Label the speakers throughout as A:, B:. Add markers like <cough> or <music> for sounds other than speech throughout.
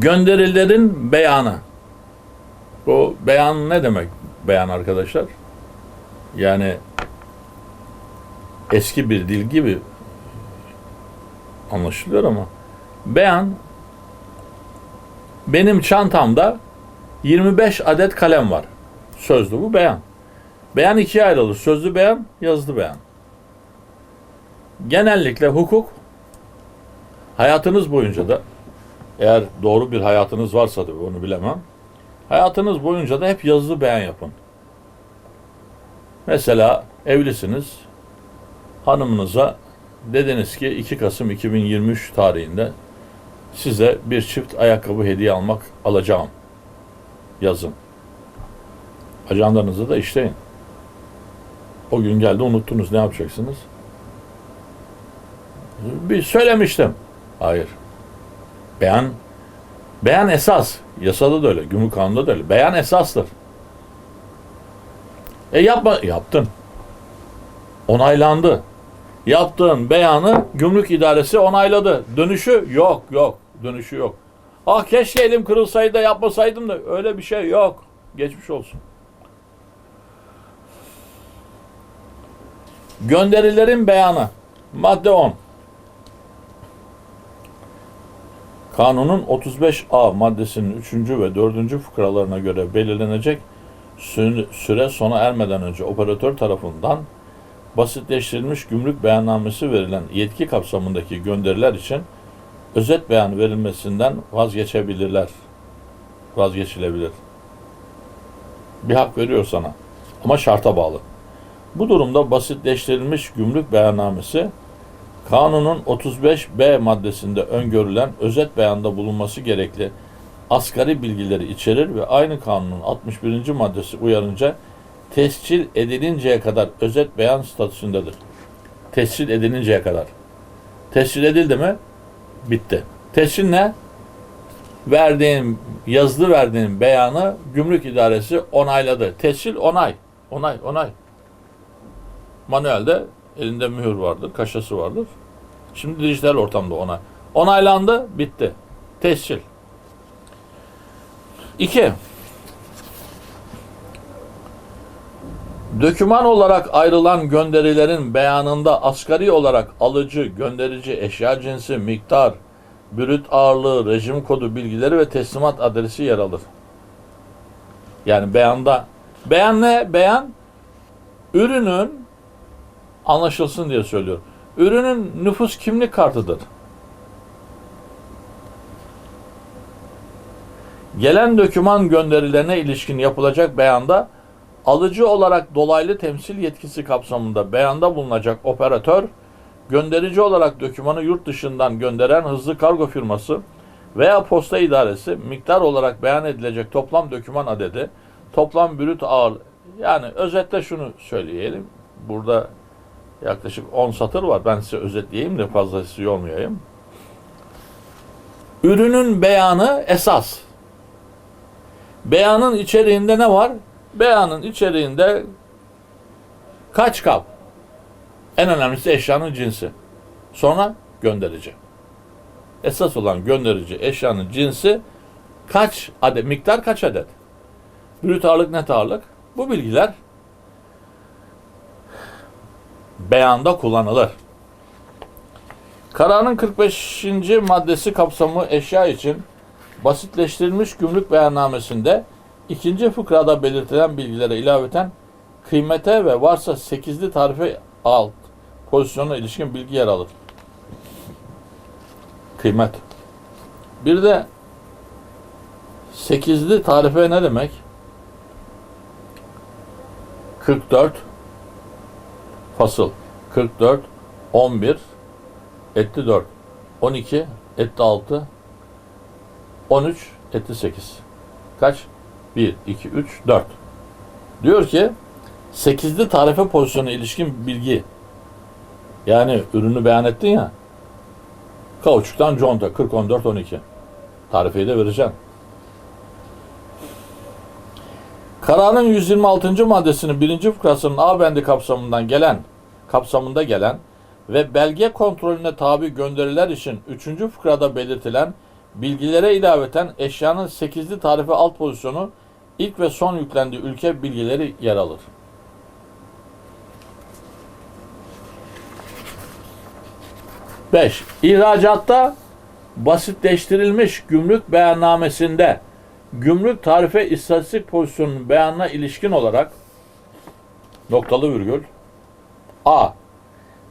A: Gönderilerin beyanı. Bu beyan ne demek beyan arkadaşlar? Yani eski bir dil gibi anlaşılıyor ama beyan benim çantamda 25 adet kalem var. Sözlü bu beyan. Beyan ikiye ayrılır. Sözlü beyan, yazılı beyan. Genellikle hukuk hayatınız boyunca da eğer doğru bir hayatınız varsa da onu bilemem. Hayatınız boyunca da hep yazılı beyan yapın. Mesela evlisiniz. Hanımınıza dediniz ki 2 Kasım 2023 tarihinde size bir çift ayakkabı hediye almak alacağım. Yazın. Ajandanızı da işleyin. O gün geldi unuttunuz ne yapacaksınız? Bir söylemiştim. Hayır. Beyan beyan esas. Yasada da öyle, gümrük kanunda da öyle. Beyan esastır. E yapma, yaptın. Onaylandı. Yaptığın beyanı gümrük idaresi onayladı. Dönüşü yok, yok. Dönüşü yok. Ah keşke elim kırılsaydı da yapmasaydım da öyle bir şey yok. Geçmiş olsun. Gönderilerin beyanı. Madde 10. Kanunun 35A maddesinin 3. ve 4. fıkralarına göre belirlenecek sü- süre sona ermeden önce operatör tarafından basitleştirilmiş gümrük beyannamesi verilen yetki kapsamındaki gönderiler için özet beyan verilmesinden vazgeçebilirler. Vazgeçilebilir. Bir hak veriyor sana ama şarta bağlı. Bu durumda basitleştirilmiş gümrük beyannamesi Kanunun 35B maddesinde öngörülen özet beyanda bulunması gerekli asgari bilgileri içerir ve aynı kanunun 61. maddesi uyarınca tescil edilinceye kadar özet beyan statüsündedir. Tescil edilinceye kadar. Tescil edildi mi? Bitti. Tescil ne? Verdiğin, yazılı verdiğin beyanı gümrük idaresi onayladı. Tescil onay. Onay, onay. Manuelde elinde mühür vardır, kaşası vardır. Şimdi dijital ortamda onay. Onaylandı, bitti. Tescil. İki. Döküman olarak ayrılan gönderilerin beyanında asgari olarak alıcı, gönderici, eşya cinsi, miktar, brüt ağırlığı, rejim kodu bilgileri ve teslimat adresi yer alır. Yani beyanda beyan ne? Beyan ürünün anlaşılsın diye söylüyorum. Ürünün nüfus kimlik kartıdır. Gelen döküman gönderilerine ilişkin yapılacak beyanda alıcı olarak dolaylı temsil yetkisi kapsamında beyanda bulunacak operatör, gönderici olarak dökümanı yurt dışından gönderen hızlı kargo firması veya posta idaresi miktar olarak beyan edilecek toplam döküman adedi, toplam brüt ağır yani özetle şunu söyleyelim. Burada yaklaşık 10 satır var. Ben size özetleyeyim de fazlası yormayayım. Ürünün beyanı esas. Beyanın içeriğinde ne var? Beyanın içeriğinde kaç kap? En önemlisi eşyanın cinsi. Sonra gönderici. Esas olan gönderici eşyanın cinsi kaç adet, miktar kaç adet? Brüt ağırlık, net ağırlık. Bu bilgiler beyanda kullanılır. Kararın 45. maddesi kapsamı eşya için basitleştirilmiş gümrük beyannamesinde ikinci fıkrada belirtilen bilgilere ilaveten kıymete ve varsa 8'li tarife alt pozisyonuna ilişkin bilgi yer alır. Kıymet. Bir de 8'li tarife ne demek? 44 fasıl 44 11 etti 4 12 etti 6 13 etti 8 kaç? 1 2 3 4 diyor ki 8'li tarife pozisyonu ilişkin bilgi. Yani ürünü beyan ettin ya kauçuktan conta 40 14 12 tarifeyi de vereceksin. Kararın 126. maddesinin birinci fıkrasının A bendi kapsamından gelen kapsamında gelen ve belge kontrolüne tabi gönderiler için 3. fıkrada belirtilen bilgilere ilaveten eşyanın 8'li tarife alt pozisyonu ilk ve son yüklendiği ülke bilgileri yer alır. Beş, ihracatta basitleştirilmiş gümrük beyannamesinde gümrük tarife istatistik pozisyonunun beyanına ilişkin olarak noktalı virgül A.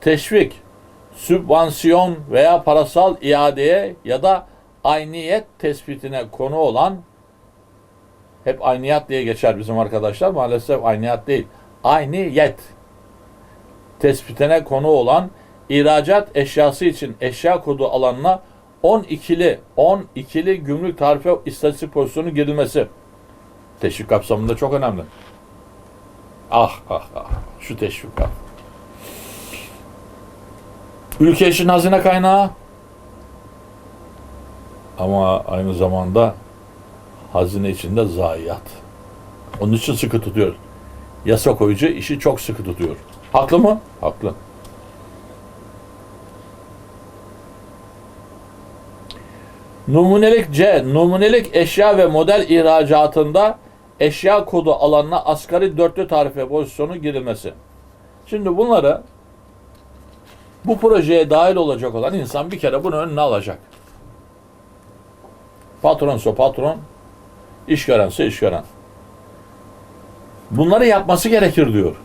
A: Teşvik, sübvansiyon veya parasal iadeye ya da ayniyet tespitine konu olan hep ayniyat diye geçer bizim arkadaşlar. Maalesef ayniyat değil. Ayniyet tespitine konu olan ihracat eşyası için eşya kodu alanına 12'li 12'li gümrük tarife istatistik pozisyonu girilmesi. Teşvik kapsamında çok önemli. Ah ah ah şu teşvik ah. Ülke için hazine kaynağı ama aynı zamanda hazine içinde zayiat. Onun için sıkı tutuyor. Yasa koyucu işi çok sıkı tutuyor. Haklı mı? Haklı. Numunelik C. Numunelik eşya ve model ihracatında eşya kodu alanına asgari dörtlü tarife pozisyonu girilmesi. Şimdi bunları bu projeye dahil olacak olan insan bir kere bunu önüne alacak. Patronsa patron, işverense işveren. Bunları yapması gerekir diyor.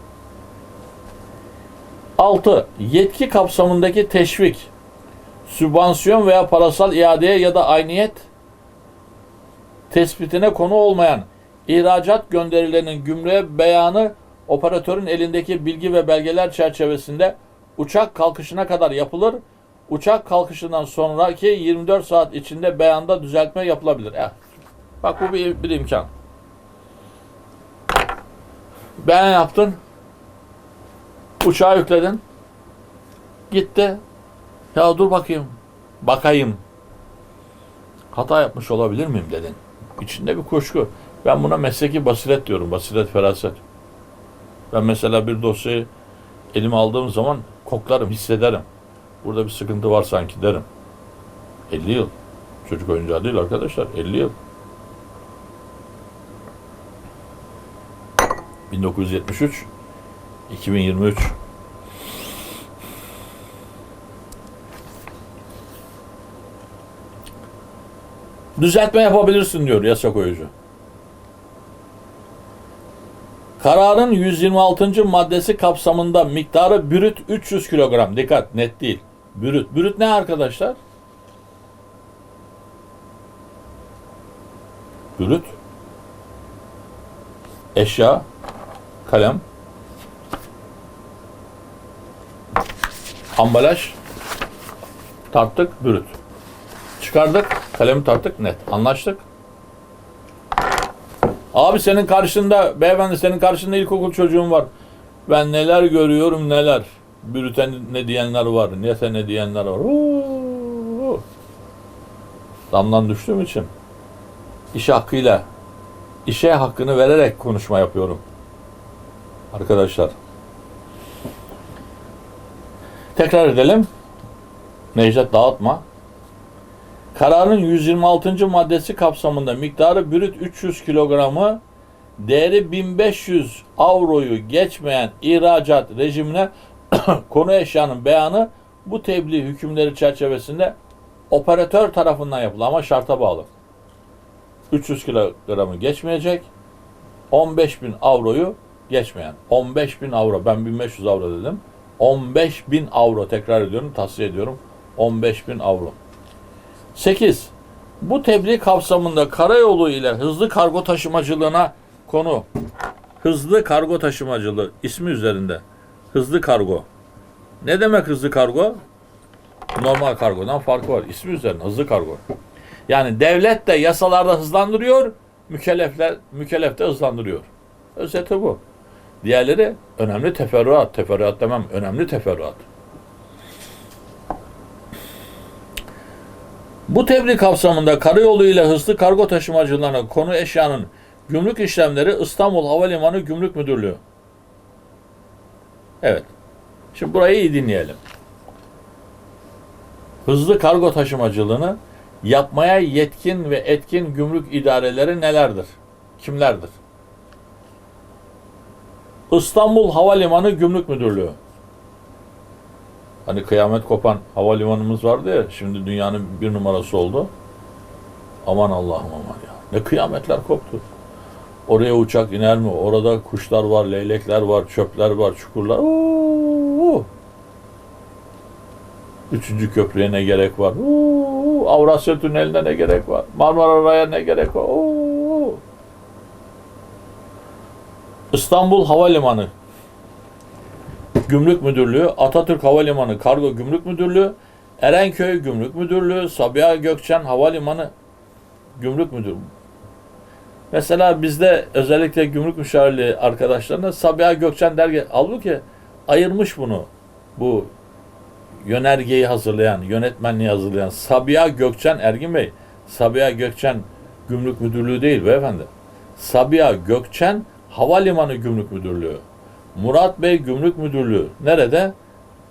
A: 6. Yetki kapsamındaki teşvik, sübvansiyon veya parasal iadeye ya da ayniyet tespitine konu olmayan ihracat gönderilerinin gümrüğe beyanı operatörün elindeki bilgi ve belgeler çerçevesinde uçak kalkışına kadar yapılır. Uçak kalkışından sonraki 24 saat içinde beyanda düzeltme yapılabilir. Eh, bak bu bir, bir imkan. Beyan yaptın. Uçağı yükledin. Gitti. Ya dur bakayım. Bakayım. Hata yapmış olabilir miyim dedin. İçinde bir kuşku. Ben buna mesleki basiret diyorum. Basiret, feraset. Ben mesela bir dosyayı elime aldığım zaman koklarım, hissederim. Burada bir sıkıntı var sanki derim. 50 yıl. Çocuk oyuncağı değil arkadaşlar. 50 yıl. 1973 2023 Düzeltme yapabilirsin diyor yasa koyucu. Kararın 126. maddesi kapsamında miktarı bürüt 300 kilogram. Dikkat net değil. Bürüt. Bürüt ne arkadaşlar? Bürüt. Eşya. Kalem. Ambalaj. Tarttık. Bürüt. Çıkardık. Kalemi tarttık. Net. Anlaştık. Abi senin karşında, beyefendi senin karşında ilkokul çocuğun var. Ben neler görüyorum neler. Bürüten ne diyenler var, niyete ne diyenler var. Oo. Damdan düştüğüm için iş hakkıyla, işe hakkını vererek konuşma yapıyorum. Arkadaşlar. Tekrar edelim. Necdet dağıtma. Kararın 126. maddesi kapsamında miktarı brüt 300 kilogramı değeri 1500 avroyu geçmeyen ihracat rejimine <coughs> konu eşyanın beyanı bu tebliğ hükümleri çerçevesinde operatör tarafından yapılır ama şarta bağlı. 300 kilogramı geçmeyecek. 15 bin avroyu geçmeyen. 15 bin avro. Ben 1500 avro dedim. 15 bin avro tekrar ediyorum. Tavsiye ediyorum. 15 bin avro. 8. Bu tebliğ kapsamında karayolu ile hızlı kargo taşımacılığına konu. Hızlı kargo taşımacılığı ismi üzerinde. Hızlı kargo. Ne demek hızlı kargo? Normal kargodan farkı var. İsmi üzerinde hızlı kargo. Yani devlet de yasalarda hızlandırıyor, mükellefler mükellef de hızlandırıyor. Özeti bu. Diğerleri önemli teferruat. Teferruat demem, önemli teferruat. Bu tebliğ kapsamında karayolu ile hızlı kargo taşımacılığına konu eşyanın gümrük işlemleri İstanbul Havalimanı Gümrük Müdürlüğü. Evet. Şimdi burayı iyi dinleyelim. Hızlı kargo taşımacılığını yapmaya yetkin ve etkin gümrük idareleri nelerdir? Kimlerdir? İstanbul Havalimanı Gümrük Müdürlüğü. Hani kıyamet kopan havalimanımız vardı ya, şimdi dünyanın bir numarası oldu. Aman Allah'ım aman ya. Ne kıyametler koptu. Oraya uçak iner mi? Orada kuşlar var, leylekler var, çöpler var, çukurlar. Oo! Üçüncü köprüye ne gerek var? Oo! Avrasya Tüneli'ne ne gerek var? Marmara Ray'a ne gerek var? Oo! İstanbul Havalimanı Gümrük Müdürlüğü, Atatürk Havalimanı Kargo Gümrük Müdürlüğü, Erenköy Gümrük Müdürlüğü, Sabiha Gökçen Havalimanı Gümrük Müdürlüğü. Mesela bizde özellikle gümrük müşavirliği arkadaşlarına Sabiha Gökçen dergi halbuki ayırmış bunu. Bu yönergeyi hazırlayan, yönetmenliği hazırlayan Sabiha Gökçen Ergin Bey. Sabiha Gökçen Gümrük Müdürlüğü değil beyefendi. Sabiha Gökçen Havalimanı Gümrük Müdürlüğü. Murat Bey Gümrük Müdürlüğü. Nerede?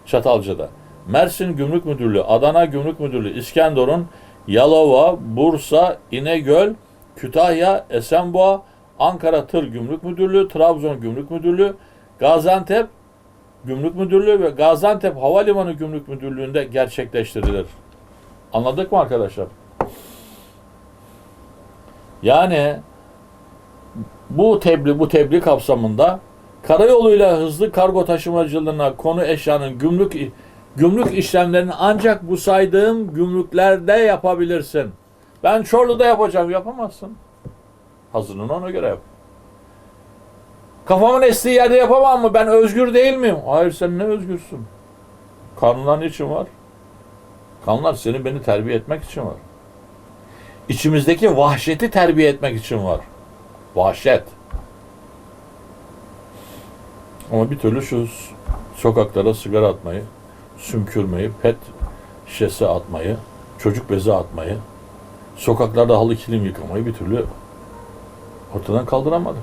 A: Çatalca'da. Mersin Gümrük Müdürlüğü, Adana Gümrük Müdürlüğü, İskenderun, Yalova, Bursa, İnegöl, Kütahya, Esenboğa, Ankara Tır Gümrük Müdürlüğü, Trabzon Gümrük Müdürlüğü, Gaziantep Gümrük Müdürlüğü ve Gaziantep Havalimanı Gümrük Müdürlüğü'nde gerçekleştirilir. Anladık mı arkadaşlar? Yani bu tebliğ bu tebliğ kapsamında karayoluyla hızlı kargo taşımacılığına konu eşyanın gümrük gümrük işlemlerini ancak bu saydığım gümrüklerde yapabilirsin. Ben Çorlu'da yapacağım. Yapamazsın. Hazırını ona göre yap. Kafamın estiği yerde yapamam mı? Ben özgür değil miyim? Hayır sen ne özgürsün? Kanunlar niçin var? Kanunlar seni beni terbiye etmek için var. İçimizdeki vahşeti terbiye etmek için var. Vahşet. Ama bir türlü şu sokaklara sigara atmayı, sümkürmeyi, pet şişesi atmayı, çocuk bezi atmayı, sokaklarda halı kilim yıkamayı bir türlü ortadan kaldıramadık.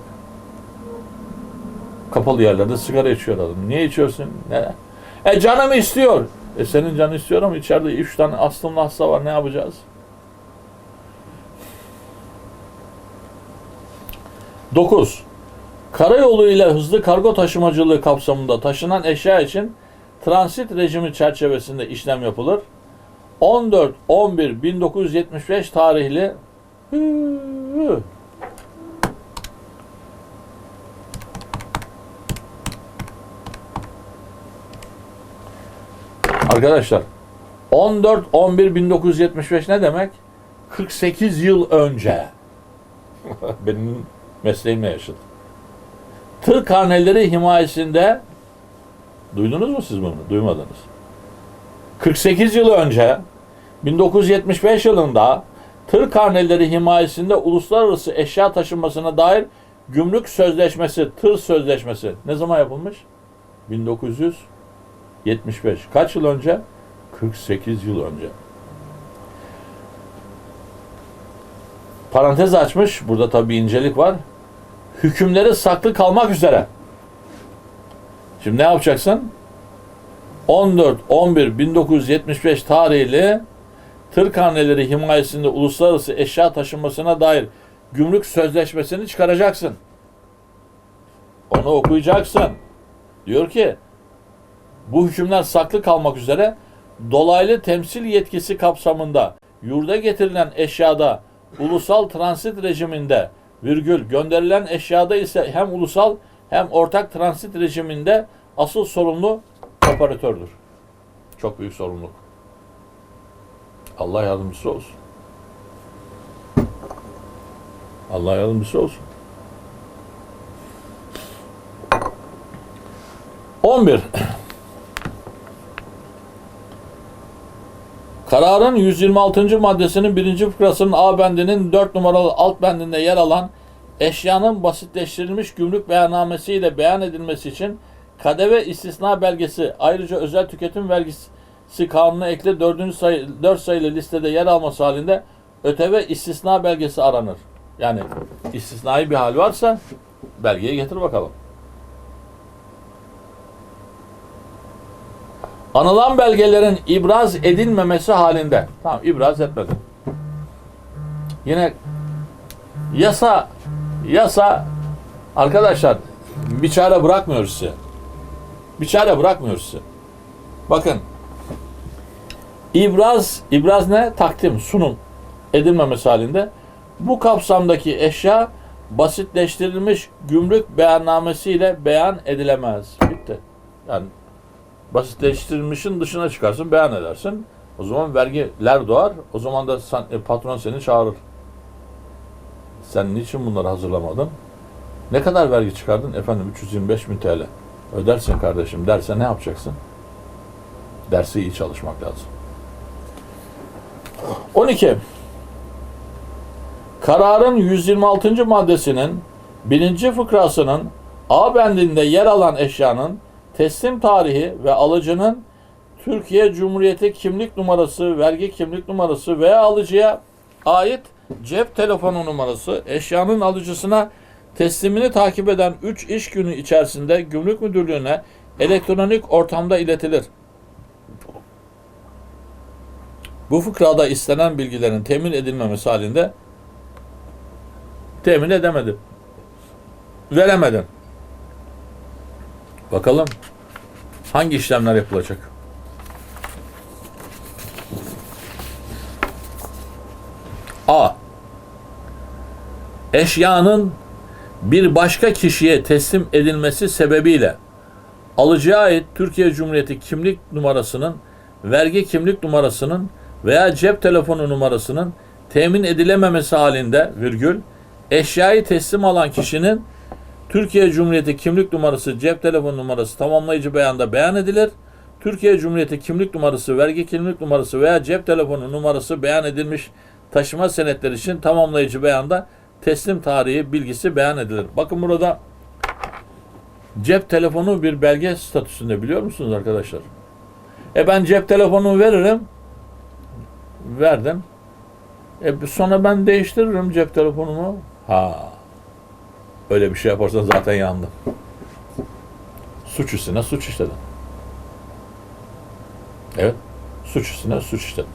A: Kapalı yerlerde sigara içiyor adam. Niye içiyorsun? Ne? E canım istiyor. E senin canın istiyor ama içeride üç tane astımlı hasta var. Ne yapacağız? Dokuz. Karayolu ile hızlı kargo taşımacılığı kapsamında taşınan eşya için transit rejimi çerçevesinde işlem yapılır. 14-11-1975 tarihli. Arkadaşlar 14-11-1975 ne demek? 48 yıl önce. Benim mesleğimle yaşadım. Tır karneleri himayesinde duydunuz mu siz bunu? Duymadınız. 48 yıl önce 1975 yılında tır karneleri himayesinde uluslararası eşya taşınmasına dair gümrük sözleşmesi, tır sözleşmesi ne zaman yapılmış? 1975. Kaç yıl önce? 48 yıl önce. Parantez açmış. Burada tabii incelik var. Hükümleri saklı kalmak üzere. Şimdi ne yapacaksın? 14-11-1975 tarihli tır karneleri himayesinde uluslararası eşya taşınmasına dair gümrük sözleşmesini çıkaracaksın. Onu okuyacaksın. Diyor ki bu hükümler saklı kalmak üzere dolaylı temsil yetkisi kapsamında yurda getirilen eşyada ulusal transit rejiminde virgül gönderilen eşyada ise hem ulusal hem ortak transit rejiminde asıl sorumlu operatördür. Çok büyük sorumluluk. Allah yardımcısı olsun. Allah yardımcısı olsun. 11. Kararın 126. maddesinin 1. fıkrasının A bendinin 4 numaralı alt bendinde yer alan eşyanın basitleştirilmiş gümrük beyannamesiyle beyan edilmesi için KDV istisna belgesi ayrıca özel tüketim vergisi kanuna ekle 4. sayı 4 sayılı listede yer alması halinde ÖTV istisna belgesi aranır. Yani istisnai bir hal varsa belgeyi getir bakalım. Anılan belgelerin ibraz edilmemesi halinde. Tamam ibraz etmedin. Yine yasa yasa arkadaşlar bir çare bırakmıyoruz size. Bir çare bırakmıyoruz size. Bakın ibraz ibraz ne? Takdim, sunum edilmemesi halinde bu kapsamdaki eşya basitleştirilmiş gümrük beyannamesiyle beyan edilemez. Bitti. Yani basitleştirilmişin dışına çıkarsın, beyan edersin. O zaman vergiler doğar. O zaman da sen- e, patron seni çağırır. Sen niçin bunları hazırlamadın? Ne kadar vergi çıkardın? Efendim 325 bin TL. Ödersin kardeşim derse ne yapacaksın? Dersi iyi çalışmak lazım. 12. Kararın 126. maddesinin birinci fıkrasının A bendinde yer alan eşyanın teslim tarihi ve alıcının Türkiye Cumhuriyeti kimlik numarası, vergi kimlik numarası veya alıcıya ait cep telefonu numarası eşyanın alıcısına teslimini takip eden 3 iş günü içerisinde gümrük müdürlüğüne elektronik ortamda iletilir. Bu fıkrada istenen bilgilerin temin edilmemesi halinde temin edemedim. Veremedim. Bakalım hangi işlemler yapılacak? A. Eşyanın bir başka kişiye teslim edilmesi sebebiyle alıcıya ait Türkiye Cumhuriyeti kimlik numarasının, vergi kimlik numarasının veya cep telefonu numarasının temin edilememesi halinde virgül eşyayı teslim alan kişinin Türkiye Cumhuriyeti kimlik numarası, cep telefonu numarası tamamlayıcı beyanda beyan edilir. Türkiye Cumhuriyeti kimlik numarası, vergi kimlik numarası veya cep telefonu numarası beyan edilmiş taşıma senetleri için tamamlayıcı beyanda teslim tarihi bilgisi beyan edilir. Bakın burada cep telefonu bir belge statüsünde biliyor musunuz arkadaşlar? E ben cep telefonumu veririm. Verdim. E sonra ben değiştiririm cep telefonumu. Ha. Öyle bir şey yaparsan zaten yandım. Suç üstüne suç işledim. Evet. Suç üstüne suç işledim.